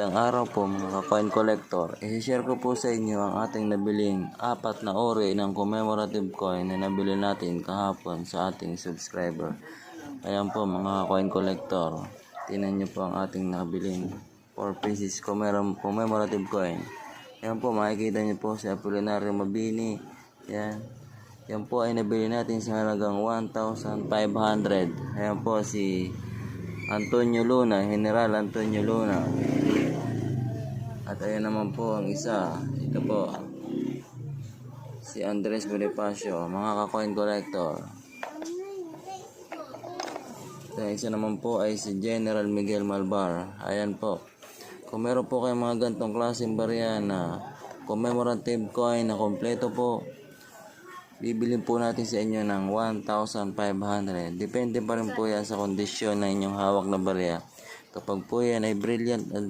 Magandang araw po mga ka-coin collector. I-share ko po sa inyo ang ating nabiling apat na ori ng commemorative coin na nabili natin kahapon sa ating subscriber. Ayan po mga coin collector. Tingnan nyo po ang ating nabiling 4 pieces commemor- commemorative coin. Ayan po makikita nyo po si Apolinario Mabini. Yan. Yan po ay nabili natin sa halagang 1,500. Ayan po si Antonio Luna, General Antonio Luna. At ayan naman po ang isa. Ito po. Si Andres Bonifacio, mga ka-coin collector. Yung isa naman po ay si General Miguel Malbar. Ayan po. Kung meron po kayong mga gantong klaseng barya na commemorative coin na kompleto po, bibilin po natin sa inyo ng 1,500. Depende pa rin po yan sa kondisyon na inyong hawak na barya. Kapag po yan ay brilliant at